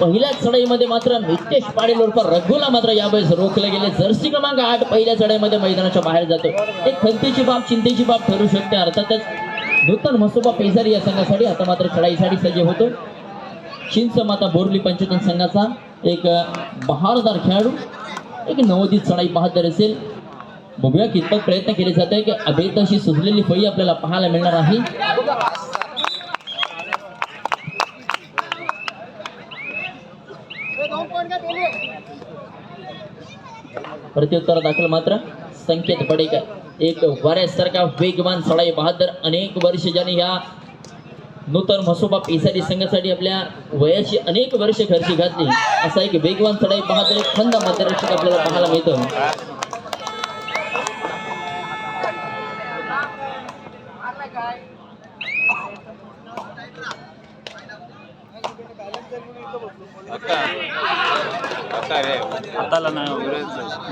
पहिल्या चढाईमध्ये मात्र नितेश पाटील उर्फ रघुला मात्र यावेळेस रोखले गेले. जर्सी क्रमांक आठ पहिल्या चढाईमध्ये मैदानाच्या बाहेर जातो. एक खंतीची बाब चिंतेची बाब ठरू शकते. अर्थातच नूतन मसोबा पेजारी या संघासाठी आता मात्र चढाईसाठी सज्ज होतो. चिंच माता बोरली पंचतन संघाचा एक बहारदार खेळाडू. एक नवोदित चढाई पाहत असेल बघूया कितपत प्रयत्न केले जाते की अभेद अशी सुचलेली फळी आपल्याला पाहायला मिळणार आहे. प्रत्युत्तर दाखल मात्र संकेत पडेकर. एक वाऱ्यासारखा वेगवान सडाई बहादर अनेक वर्ष ज्याने ह्या नूतन म्हसोबा पेसारी संघासाठी आपल्या वयाची अनेक वर्ष खर्ची घातली. असा एक वेगवान सडाई बहादर एक खंद मार्गदर्शक आपल्याला पाहायला मिळतो.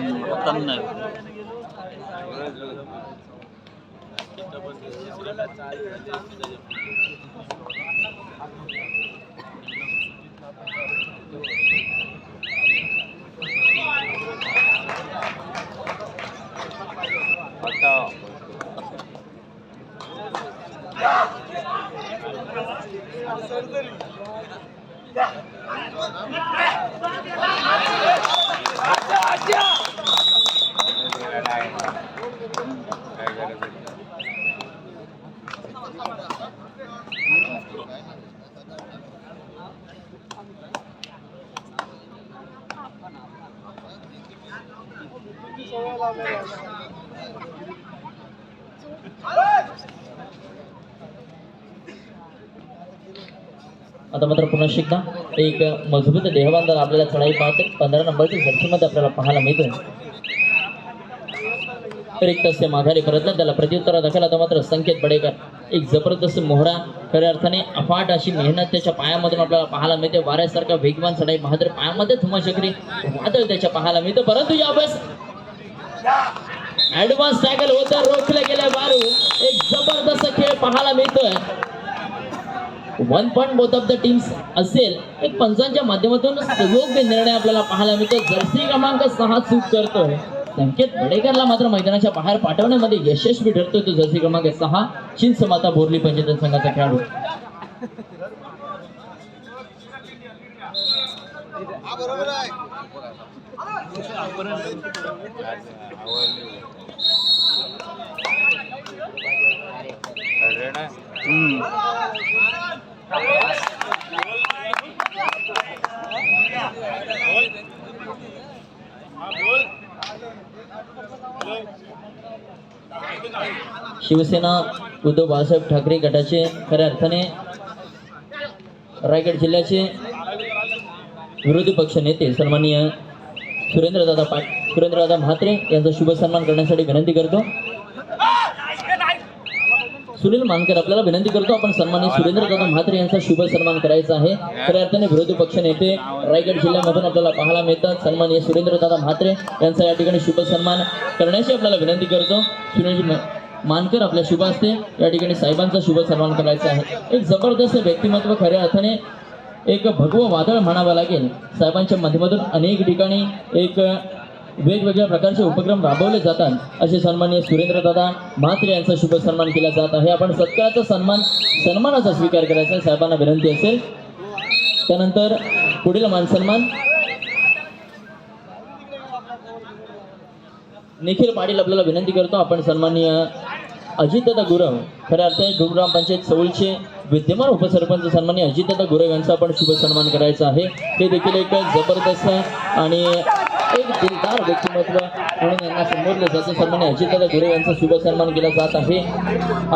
हम्म, हाताला नाही आता मात्र पुन्हा एकदा एक मजबूत देहबांधर आपल्याला चढाई पाहते. पंधरा नंबरची झडकीमध्ये आपल्याला पाहायला मिळते तर एक माघारी परतला. त्याला प्रत्युत्तर दाखल आता मात्र संकेत बडेकर. एक जबरदस्त मोहरा. खऱ्या अर्थाने अफाट अशी मेहनत त्याच्या पायामधून आपल्याला पाहायला मिळते. वाऱ्यासारखा वेगवान चढाई बहादर पायामध्ये धुमाचक्री वादळ त्याच्या पाहायला मिळतं. परंतु यावेळेस ऍडव्हान्स टॅकल होतं. रोखले गेले बारू. एक जबरदस्त खेळ पाहायला मिळतोय. One point both of the teams असेल. एक पंचांच्या माध्यमातून योग्य निर्णय आपल्याला पाहायला मिळतो जर्सी क्रमांक सहा चूक करतोय. संकेत बडेकरला मात्र मैदानाच्या बाहेर पाठवण्यामध्ये यशस्वी ठरतोय तो जर्सी क्रमांक सहा चिंच माता बोरली पंचायत संघाचा खेळाडू हम्म. शिवसेना उद्धव बाळासाहेब ठाकरे गटाचे खऱ्या अर्थाने रायगड जिल्ह्याचे विरोधी पक्ष नेते सन्माननीय सुरेंद्रदादा पाट सुरेंद्रदादा म्हात्रे यांचा शुभ सन्मान करण्यासाठी विनंती करतो. सुनील मानकर आपल्याला विनंती करतो आपण सन्मानित सुरेंद्रदादा म्हात्रे यांचा शुभ सन्मान करायचा आहे. खऱ्या अर्थाने विरोधी पक्ष नेते रायगड जिल्ह्यामधून आपल्याला पाहायला मिळतात. सन्माननीय सुरेंद्रदादा म्हात्रे यांचा या ठिकाणी शुभ सन्मान करण्याची आपल्याला विनंती करतो. सुनील मानकर आपल्या शुभ हस्ते या ठिकाणी साहेबांचा शुभ सन्मान करायचा आहे. एक जबरदस्त व्यक्तिमत्व खऱ्या अर्थाने एक भगवं वादळ म्हणावं लागेल. साहेबांच्या माध्यमातून अनेक ठिकाणी एक वेगवेगळ्या प्रकारचे उपक्रम राबवले जातात. असे सन्माननीय सुरेंद्रदादा म्हात्रे यांचा शुभ सन्मान केला जात आहे. आपण सत्काराचा सन्मान सन्मानाचा स्वीकार करायचा आहे. साहेबांना विनंती असेल. त्यानंतर पुढील मानसन्मान निखिल पाटील आपल्याला विनंती करतो. आपण सन्माननीय अजितदादा गुरव खऱ्या अर्थाने गुरुग्राम पंचायत सौलचे विद्यमान उपसरपंच सन्माननीय अजितदादा गुरव यांचा आपण शुभ सन्मान करायचा आहे. ते देखील एक जबरदस्त आणि एक दिलदार व्यक्तिमत्व म्हणून यांना संबोधलं जातं. सन्मान अजितदादा गुरव यांचा शुभ सन्मान केला जात आहे.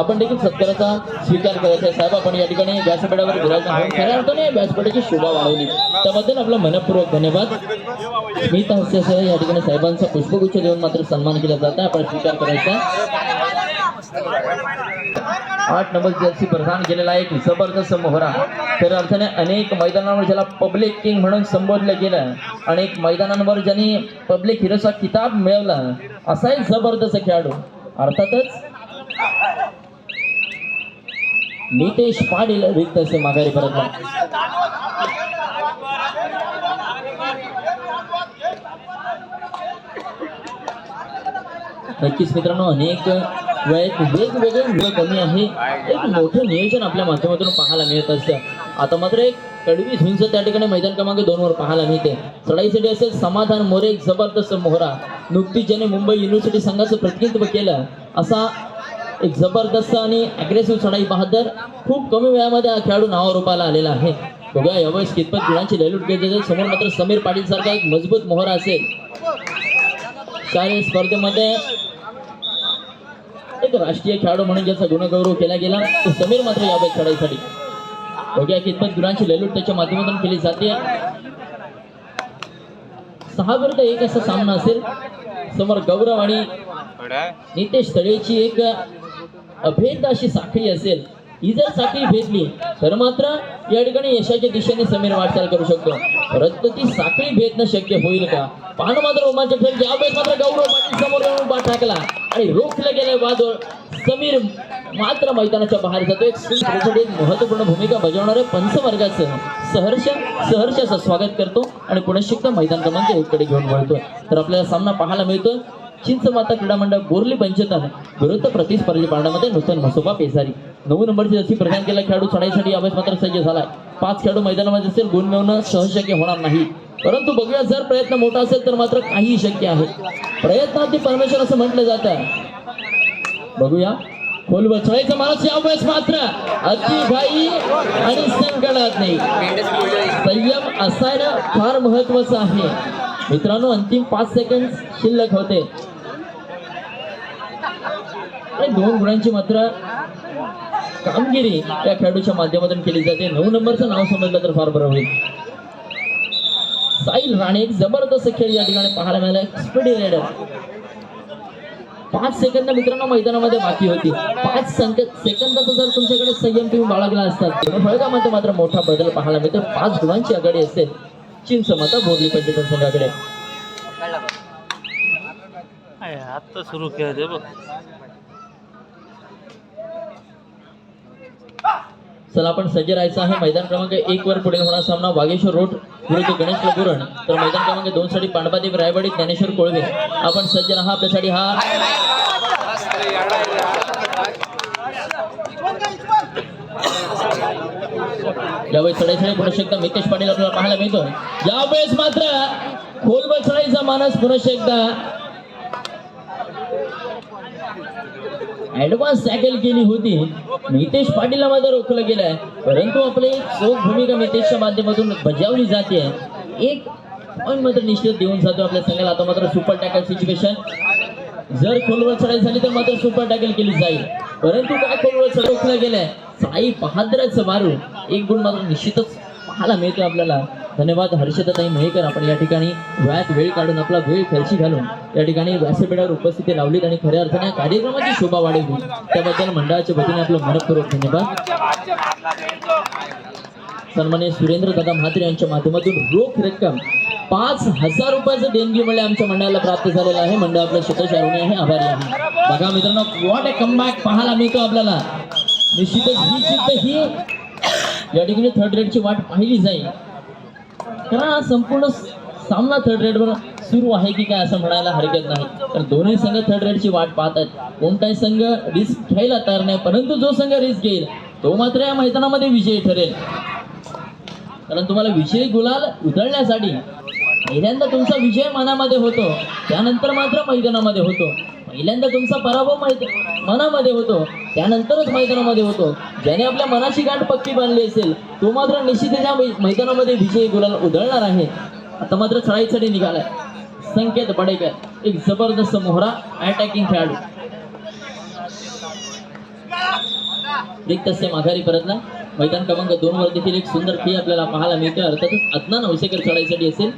आपण देखील सत्काराचा स्वीकार करायचा आहे. साहेब आपण या ठिकाणी व्यासपीठावर विराजमान आहोत. खऱ्या अर्थाने व्यासपीठाची शोभा वाढवली. त्याबद्दल आपला मनपूर्वक धन्यवाद. स्मित हास्यासह या ठिकाणी साहेबांचा पुष्पगुच्छ देऊन मात्र सन्मान केला जात आहे. आपण स्वीकार करायचा आठ नंबर जर्सी प्रदान केलेला एक जबरदस्त मोहरा. खऱ्या अर्थाने अनेक मैदानांवर ज्याला पब्लिक किंग म्हणून संबोधलं गेलं अनेक मैदानांवर ज्यांनी पब्लिक हिरोचा किताब मिळवला असा एक जबरदस्त खेळाडू. अर्थातच नितेश पाटील रिक्त असे माघारी परतला. नक्कीच मित्रांनो अनेक वयात वेगवेगळे मुलं कमी आहे. एक मोठं नियोजन आपल्या माध्यमातून पाहायला मिळत असतं. आता मात्र एक कडवी झुंज त्या ठिकाणी मैदान क्रमांक दोन वर पाहायला मिळते. चढाईसाठी असेल समाधान मोरे एक जबरदस्त मोहरा. नुकतीच ज्याने मुंबई युनिव्हर्सिटी संघाचं प्रतिनिधित्व केलं असा एक जबरदस्त आणि अग्रेसिव्ह चढाई बहादर खूप कमी वेळामध्ये हा खेळाडू नावारूपाला आलेला आहे. बघा यावेळेस कितपत गुणांची लयलूट केली असेल समोर मात्र समीर पाटील सारखा एक मजबूत मोहरा असेल. शालेय स्पर्धेमध्ये एक राष्ट्रीय खेळाडू म्हणून ज्याचा गुणगौरव केला गेला तो समीर मात्र यावेळेस चढाईसाठी बघूया कितपत गुणांची लयलूट त्याच्या माध्यमातून केली जाते. सहा विरुद्ध एक असा सामना असेल. समोर गौरव आणि नितेश तळेची एक अभेद अशी साखळी असेल. ही जर साखळी भेदली तर मात्र या ठिकाणी यशाच्या दिशेने समीर वाटचाल करू शकतो. परंतु ती साखळी भेदणं शक्य होईल का? पाहणं मात्र रोमांचक ठरेल यावेळेस मात्र गौरव पाटील समोर येऊन उभा टाकला आणि रोखलं गेलं वादळ समीर मात्र मैदानाच्या बाहेर जातो एक सुंदर महत्त्वपूर्ण भूमिका बजावणाऱ्या पंचवर्गाचं सहर्ष सहर्ष स्वागत करतो आणि पुणे मैदान क्रमांक एक घेऊन वळतोय. तर आपल्याला सामना पाहायला मिळतो चिंचमाता क्रीडा मंडळ बोरली पंचतन विरुद्ध प्रतिस्पर्धी पांडामध्ये नूतन मसोबा पेसारी. नऊ नंबरची जशी प्रदान केला. खेळाडू चढाईसाठी यावेळेस मात्र सज्ज झालाय. पाच खेळाडू मैदानामध्ये असेल गुण मिळवणं सहज शक्य होणार नाही. परंतु बघूया जर प्रयत्न मोठा असेल तर मात्र काही शक्य आहे. प्रयत्नात परमेश्वर असं म्हटलं जात बघूया. खोल बसवायचं माणूस यावेळेस मात्र अति घाई आणि संकटात नाही. संयम असायला फार महत्वाचं आहे. मित्रांनो अंतिम पाच सेकंद शिल्लक होते. आणि दोन गुणांची मात्र कामगिरी या खेळाडूच्या माध्यमातून केली जाते. नऊ नंबरचं नाव समजलं तर फार बरं होईल. साईल राणे एक जबरदस्त खेळ या ठिकाणी पाहायला मिळाला. स्पीडी रेडर पाच सेकंद मित्रांनो मैदानामध्ये बाकी होती. पाच सेकंदाचा जर तुमच्याकडे संयम तुम्ही बाळगला असतात फळगामध्ये मात्र मोठा बदल पाहायला मिळतो. पाच गुणांची आघाडी असेल चिंच समता बोरली पंचायत संघाकडे. आता सुरू केलं बघ. चला आपण सज्ज राहायचं आहे. मैदान क्रमांक एक वर पुढे होणार सामना वागेश्वर रोड विरुद्ध गणेश लबुरण तर मैदान क्रमांक दोन साठी पांडपादेव रायवाडी ज्ञानेश्वर कोळवे. आपण सज्ज राहा आपल्यासाठी हा यावेळेस चढाईसाठी पुन्हा एकदा मितेश पाटील आपल्याला पाहायला मिळतो यावेळेस मात्र खोलवर चढाईचा मानस पुन्हा ऍडव्हान्स टॅकल केली होती. मितेश पाटीलला मात्र रोखलं गेलंय. परंतु आपली चोख भूमिका मितेशच्या माध्यमातून बजावली जाते. एक पॉईंट मात्र निश्चित देऊन जातो आपल्या संघाला. आता मात्र सुपर टॅकल सिच्युएशन जर खोलवर चढाई झाली तर मात्र सुपर टॅकल केली जाईल. परंतु काय खोलवर चढ रोखलं गेलंय? साई बहादराचं मारू एक गुण मात्र निश्चितच पाहायला मिळतो आपल्याला. धन्यवाद हर्षदाताई मयेकर आपण या ठिकाणी वेळात वेळ काढून आपला वेळ खर्ची घालून या ठिकाणी व्यासपीठावर उपस्थिती लावलीत आणि खऱ्या अर्थाने या कार्यक्रमाची शोभा वाढवली. त्याबद्दल मंडळाच्या वतीने आपलं मनपूर्वक धन्यवाद. सन्मान्य सुरेंद्र दादा म्हात्रे यांच्या माध्यमातून रोख रक्कम पाच हजार रुपयाचं देणगी मिळाले आमच्या मंडळाला प्राप्त झालेलं आहे. मंडळ आपलं शतश आहे. आभारी आहे. बघा मित्रांनो वॉट ए कमबॅक पाहायला मिळतो आपल्याला. निश्चितच ही ही या ठिकाणी थर्ड रेडची वाट पाहिली जाईल. कारण हा संपूर्ण सामना थर्ड रेडवर सुरू आहे की काय असं म्हणायला हरकत नाही. तर दोन्ही संघ थर्ड रेडची वाट पाहत आहेत. कोणताही संघ रिस्क घ्यायला तयार नाही परंतु जो संघ रिस्क घेईल तो मात्र या मैदानामध्ये विजयी ठरेल. कारण तुम्हाला विजयी गुलाल उधळण्यासाठी पहिल्यांदा तुमचा विजय मनामध्ये होतो त्यानंतर मात्र मैदानामध्ये होतो. पहिल्यांदा तुमचा पराभव माहिती मनामध्ये होतो. त्यानंतरच मैदानामध्ये होतो. ज्याने आपल्या मनाची गाठ पक्की बांधली असेल तो मात्र निश्चितच्या मैदानामध्ये विजयी गुलाल उधळणार आहे. आता मात्र चढाईसाठी निघालाय. संकेत बडेकर एक जबरदस्त मोहरा अटॅकिंग खेळाडू. रिक्त असे माघारी परतला मैदान क्रमांक दोन वर देखील एक सुंदर खेळ आपल्याला पाहायला मिळते अर्थातच अज्ञान हौसेकर चढाईसाठी असेल.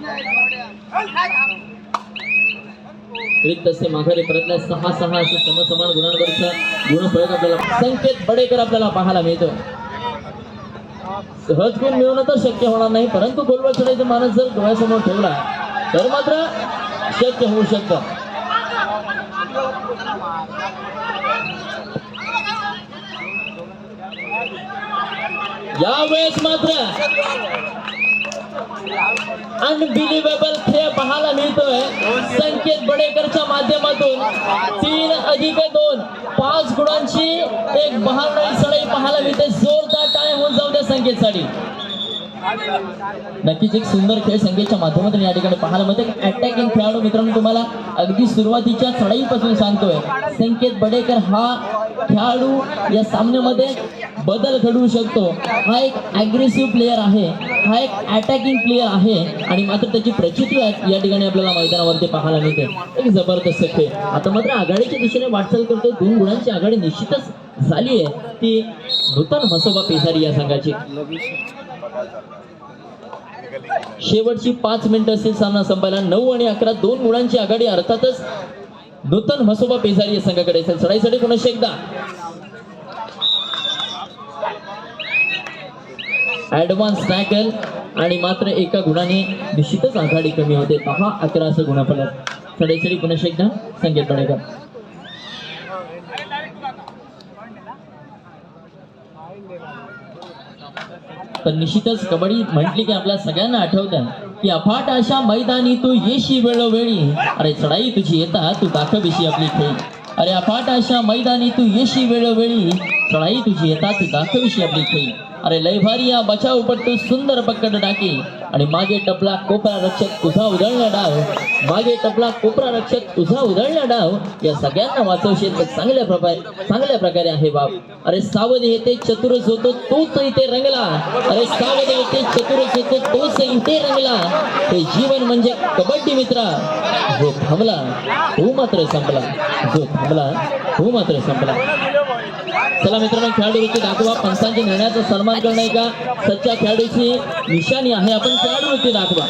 रिक्त असते माघारी परतल्या सहा सहा असे समसमान गुणांवरचा गुणफलक आपल्याला संकेत बडेकर आपल्याला पाहायला मिळतो सहज गुण मिळवणं तर शक्य होणार नाही परंतु गोलवर चढायचा माणूस जर डोळ्यासमोर ठेवला तर मात्र शक्य होऊ शकतं. यावेळेस मात्र अनबिलिव्हेबल खेळ पाहायला मिळतोय. संकेत बडेकरच्या माध्यमातून तीन अधिक दोन. पाच गुणांची एक बहाल सडाई पाहायला मिळते. जोरदार टाळ्या होऊन जाऊ द्या संकेतसाठी. नक्कीच एक सुंदर खेळ संकेतच्या माध्यमातून या ठिकाणी पाहायला मिळते अटॅकिंग खेळाडू मित्रांनो तुम्हाला अगदी सुरुवातीच्या चढाईपासून सांगतोय. संकेत बडेकर हा खेळाडू या सामन्यामध्ये बदल घडवू शकतो. हा एक अग्रेसिव्ह प्लेअर आहे. हा एक अटॅकिंग प्लेअर आहे. आणि मात्र त्याची प्रचिती या या ठिकाणी आपल्याला मैदानावरती पाहायला मिळते. एक जबरदस्त खेळ. आता मात्र आघाडीच्या दिशेने वाटचाल करतो दोन गुणांची आघाडी निश्चितच झाली आहे ती नूतन म्हसोबा पेसारी या संघाची. शेवटची पाच मिनिटं असतील सामना संपायला नऊ आणि अकरा दोन गुणांची आघाडी अर्थातच नूतन म्हसोबा पेजारी या संघाकडे असेल. चढाईसाठी पुन्हा एकदा. ऍडव्हान्स टॅकल आणि मात्र एका गुणाने निश्चितच आघाडी कमी होते. दहा अकरा असं गुणाफलक. चढाईसाठी पुन्हा एकदा संकेत पडेकर. तर निश्चितच कबड्डी म्हटली की आपल्या सगळ्यांना आठवतं की अफाट अशा मैदानी तू येशी वेळोवेळी. अरे चढाई तुझी येता तू दाखविशी आपली खेळ. अरे अफाट अशा मैदानी तू येशी वेळोवेळी. चढाई तुझी येता तू दाखविशी आपली खेळ. अरे लय भारी या बचाव पट्टू सुंदर पकड टाकी आणि मागे टपला कोपरा रक्षक तुझा उधळला डाव. मागे टपला कोपरा रक्षक तुझा उधळला डाव. या सगळ्यांना वाचवशील तर चांगल्या प्रकारे चांगल्या प्रकारे आहे बाप. अरे सावध येते चतुरच होतो तोच इथे रंगला. अरे सावध येते चतुरच होतो तोच इथे रंगला. हे जीवन म्हणजे कबड्डी मित्रा. जो थांबला तो मात्र संपला. जो थांबला तो मात्र संपला. चला मित्रांनो खेळाडू दाखवा. पंचांच्या निर्णयाचा सन्मान करणे का सच्च्या खेळाडूची निशाणी आहे. आपण खेळाडू दाखवा.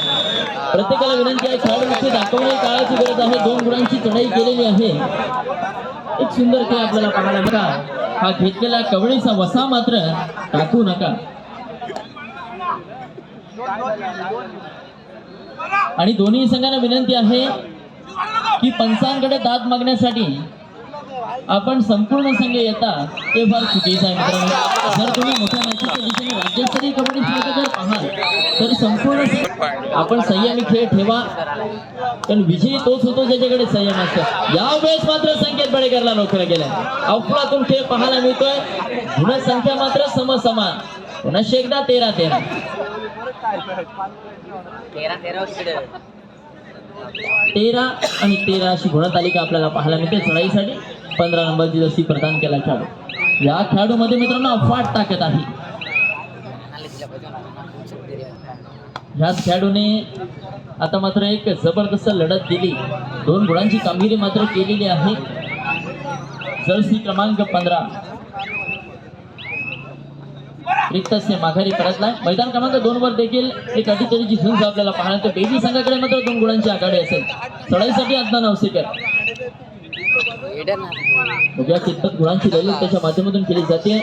प्रत्येकाला विनंती आहे खेळाडू दाखवणे काळाची गरज आहे. दोन गुणांची चढाई केलेली आहे. एक सुंदर खेळ आपल्याला पाहायला मिळा हा घेतलेला कवळीचा वसा मात्र टाकू नका. आणि दोन्ही संघांना विनंती आहे की पंचांकडे दाद मागण्यासाठी आपण संपूर्ण संघ येता ते फार चुकीचं आहे मित्रांनो. जर तुम्ही मोठ्या मॅचेसच्या दिशेने राज्यस्तरीय कबड्डी स्पर्धा जर पाहाल तर संपूर्ण आपण संयमी खेळ ठेवा. पण विजयी तोच होतो ज्याच्याकडे संयम असतो यावेळेस मात्र संकेत बडेकरला नोकऱ्या केल्या अफलातून खेळ पाहायला मिळतोय. गुणसंख्या मात्र समसमान. पुन्हा एकदा तेरा तेरा. तेरा तेरा तिकडे. तेरा आणि तेरा अशी गुणतालिका आपल्याला पाहायला मिळते चढाईसाठी. पंधरा नंबरची जशी प्रदान केला खेळाडू. या खेळाडूमध्ये मित्रांनो अफाट ताकद आहे. ह्याच खेळाडूने आता मात्र एक जबरदस्त लढत दिली. दोन गुणांची कामगिरी मात्र केलेली आहे. जर्सी क्रमांक पंधरा. रिक्तस्य माघारी परतलाय. मैदान क्रमांक दोन वर देखील एक अटीतटीची झुंज आपल्याला पाहण्यात येते. बेबी संघाकडे मात्र दोन गुणांची आघाडी असेल. चढाईसाठी आज्ञा नवसेकर उभ्या बघूया गुणांची लढत त्याच्या माध्यमातून केली जाते.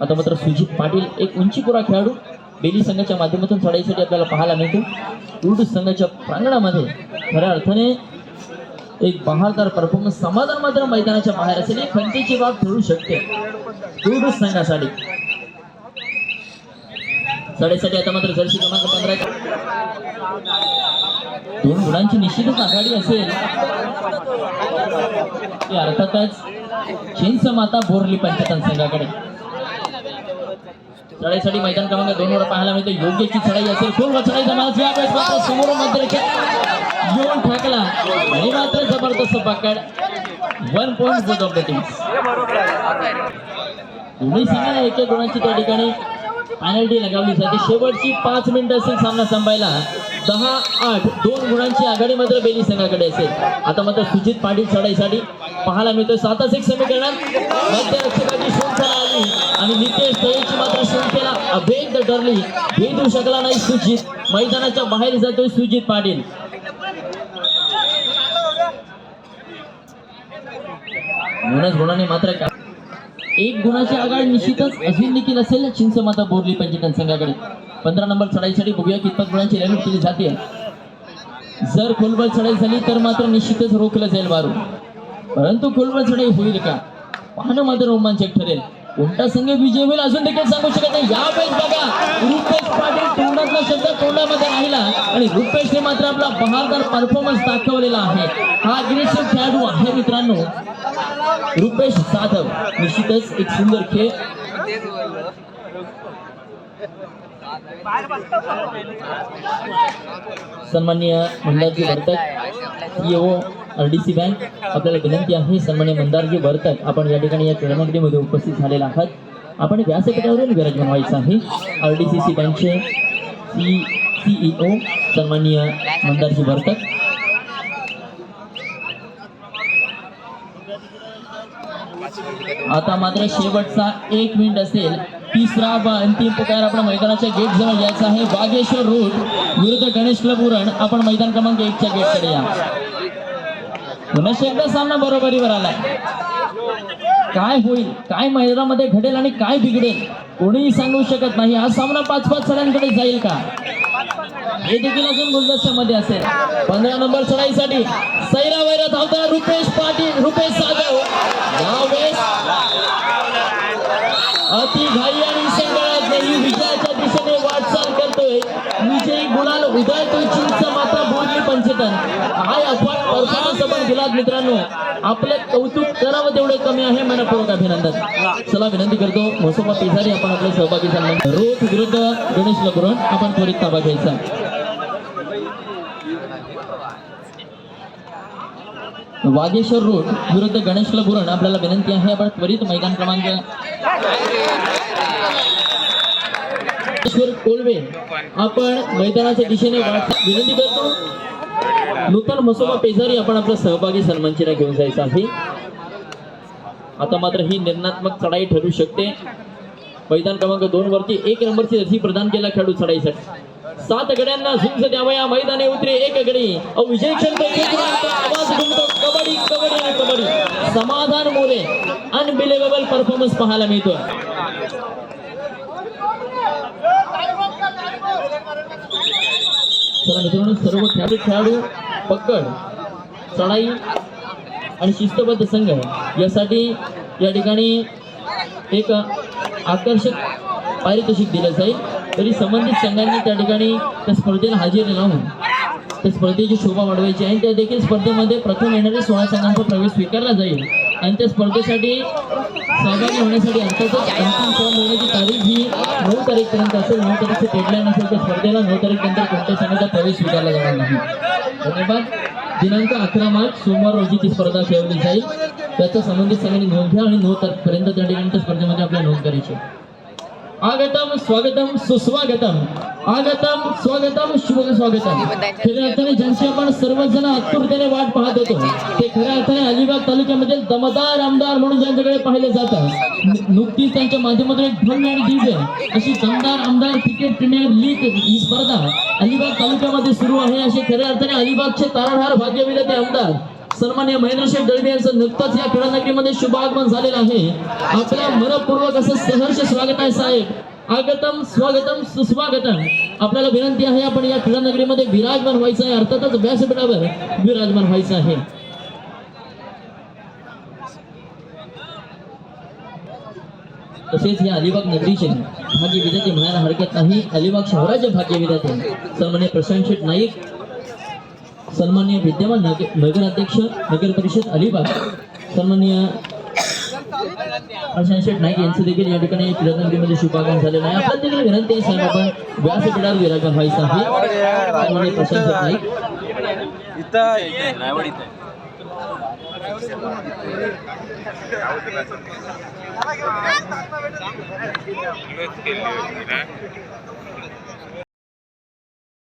आता मात्र सुजित पाटील एक उंची पुरा खेळाडू. बेली संघाच्या माध्यमातून चढाईसाठी आपल्याला पाहायला मिळतो. उर्ड संघाच्या प्रांगणामध्ये खऱ्या अर्थाने एक बहारदार परफॉर्मन्स समाधान मात्र मैदानाच्या बाहेर असेल एक खंतीची बाब ठरू शकते. उर्ड संघासाठी साडेसाठी आता मात्र जर्सी क्रमांक पंधरा. दोन गुणांची निश्चितच आघाडी असेल. ती अर्थातच चिंच माता बोरली पंचतन संघाकडे. चढाईसाठी मैदान क्रमांक दोन वर पाहायला मिळते. योग्यची चढाई असेल. खूप चढाई जमाच मात्र समोर मात्र येऊन ठाकला. हे मात्र जबरदस्त पकड. One point good of the team दोन्ही संघाला एक एक गुणांची त्या ठिकाणी पॅनल्टी लगावली शेवटची पाच मिनिटं असेल सामना संपायला. दहा आठ दोन गुणांची आघाडी मात्र बेली संघाकडे असेल. आता मात्र सुजित पाटील चढाईसाठी पाहायला मिळतोय. सातच एक समीकरणात मध्यरक्षकाची आली आणि नितेश तळेची मात्र शृंखला अभेद ठरली भेदू शकला नाही सुजित. मैदानाच्या बाहेर जातोय सुजित पाटील. म्हणूनच गुणांनी मात्र एक गुणाची आघाड निश्चितच अजून देखील असेल. चिंचमाता बोरली पंचकन संघाकडे पंधरा नंबर चढाईसाठी बघूया कितपत गुणांची रेल्वे केली जाते. जर खोलबल चढाई झाली तर मात्र निश्चितच रोखलं जाईल मारू परंतु खोलबल चढाई होईल का? पाहणं मात्र रोमांचक ठरेल. कोणता संघ विजय होईल अजून देखील सांगू शकत नाही. यावेळेस बघा रुपेश पाटील तोंडातला शब्द तोंडामध्ये राहिला आणि रुपेशने मात्र आपला बहारदार परफॉर्मन्स दाखवलेला आहे. हा अग्रेसिव्ह खेळाडू आहे मित्रांनो. रुपेश जाधव निश्चितच एक सुंदर खेळ. तेच सन्माननीय Mandarji Vartak CO R D C bank आपल्याला विनंती आहे सन्मान्य मंदारजी वर्तक आपण या ठिकाणी या क्रीडानगरीमध्ये उपस्थित झालेला आहात. आपण व्यासपीठावरून गरज व्हायचं आहे. आर डी सी सी बँकचे सी सीईओ सन्माननीय मंदारजी वर्तक आता मात्र शेवटचा एक मिनिट असेल. तिसरा व अंतिम पुकार आपण मैदानाच्या गेट जवळ यायचा आहे. बागेश्वर रोड विरुद्ध गणेश क्लब उरण आपण मैदान क्रमांक एकच्या गेटकडे या. पुन्हा एकदा सामना बरोबरीवर आलाय. काय होईल? काय मैदानामध्ये घडेल आणि काय बिघडेल? कोणीही सांगू शकत नाही. हा सामना पाच पाच सड्यांकडे जाईल का? हे देखील अजून गुलदस्त्यामध्ये असेल. पंधरा नंबर चढाईसाठी सैरा वैरा धावता रुपेश पाटील रुपेश जाधव यावेळेस अति घाई आणि संगळ्यात नाही विजयाच्या दिशेने वाटचाल करतोय विजयी गुणाल उधळतोय चिंच माता बोलली पंचतन. काय अफाट परफॉर्मन्स आपण दिलात मित्रांनो. आपलं कौतुक करावं तेवढं कमी आहे. मनपूर्वक अभिनंदन. चला विनंती करतो मोसोबा पिझारी आपण आपले सहभागी झाले रोज विरुद्ध गणेश लबुरण आपण त्वरित ताबा घ्यायचा. वागेश्वर रोड विरुद्ध गणेश लबुरण. आपल्याला विनंती आहे आपण त्वरित मैदान क्रमांक कोलवे कोळवे. आपण मैदानाच्या दिशेने विनंती करतो. नूतन मसोबा पेजारी आपण आपल्या सहभागी सन्मानचिन्ह घेऊन जायचं आहे. आता मात्र ही निर्णात्मक चढाई ठरू शकते. मैदान क्रमांक दोन वरती एक नंबरची रसी प्रदान केला खेळाडू चढाईसाठी. सात गड्यांना झुंज द्यावं या मैदाने उतरे एक गडी. विजय क्षण आवाज कबड्डी कबड्डी आणि कबड्डी. समाधान मोरे. अनबिलिव्हेबल परफॉर्मन्स पाहायला मिळतो चला मित्रांनो सर्व खेळाडू खेळाडू पकड चढाई आणि शिस्तबद्ध संघ यासाठी या ठिकाणी एक आकर्षक पारितोषिक दिलं जाईल. तरी संबंधित संघांनी त्या ठिकाणी त्या स्पर्धेला हजेरी लावून त्या स्पर्धेची शोभा वाढवायची आहे. त्या देखील स्पर्धेमध्ये प्रथम येणाऱ्या सोळा संघांचा प्रवेश स्वीकारला जाईल. आणि त्या स्पर्धेसाठी सहभागी होण्यासाठी अर्थातच अंतिम फॉर्म तारीख ही नऊ तारीखपर्यंत असेल. नऊ तारीखची डेडलाईन असेल त्या स्पर्धेला नऊ तारीखनंतर कोणत्या संघाचा प्रवेश स्वीकारला जाणार नाही. धन्यवाद. दिनांक अकरा मार्च सोमवार रोजी ती स्पर्धा खेळवली जाईल. त्याचा संबंधित संघाने नोंद घ्या आणि नऊ तारखेपर्यंत त्या ठिकाणी त्या स्पर्धेमध्ये आपल्या नोंद करायची आगतम स्वागतम सुस्वागतम. आगतम स्वागतम शुभ स्वागतम. खऱ्या अर्थाने ज्यांची आपण सर्वजण आतुरतेने वाट पाहत होतो ते खऱ्या अर्थाने अलिबाग तालुक्यामधील दमदार आमदार म्हणून ज्यांच्याकडे पाहिले जातं. नु- नुकतीच त्यांच्या माध्यमातून एक भव्य आणि दिव्य अशी दमदार आमदार क्रिकेट प्रीमियर लीग ही स्पर्धा अलिबाग तालुक्यामध्ये सुरू आहे. असे खऱ्या अर्थाने अलिबागचे तारणहार भाग्यविधाते आमदार सन्मान्य महेंद्रशेठ दळवे यांचं नुकतंच या क्रीडानगरीमध्ये शुभागमन झालेलं आहे. आपल्या मनपूर्वक असं सहर्ष स्वागत आहे साहेब. आगतम स्वागतम सुस्वागतम. आपल्याला विनंती आहे आपण या क्रीडानगरीमध्ये विराजमान व्हायचं आहे. अर्थातच व्यासपीठावर विराजमान व्हायचं आहे. तसेच हे अलिबाग नगरीचे भाग्य विद्यार्थी म्हणायला हरकत नाही. अलिबाग शहराचे भाग्य विद्यार्थी सन्मान्य प्रशांत शेठ नाईक सन्मान्य विद्यमान नगर नगराध्यक्ष नगर परिषद अलिबाग सन्मान्य प्रशांत शेठ नाईक यांचं देखील या ठिकाणी क्रीडानगरीमध्ये शुभागमन झालेलं आहे. आपण देखील विनंती आहे साहेब आपण व्यासपीठावर विराजमान व्हायचं आहे. सन्मान्य प्रशांत नाईक. इथं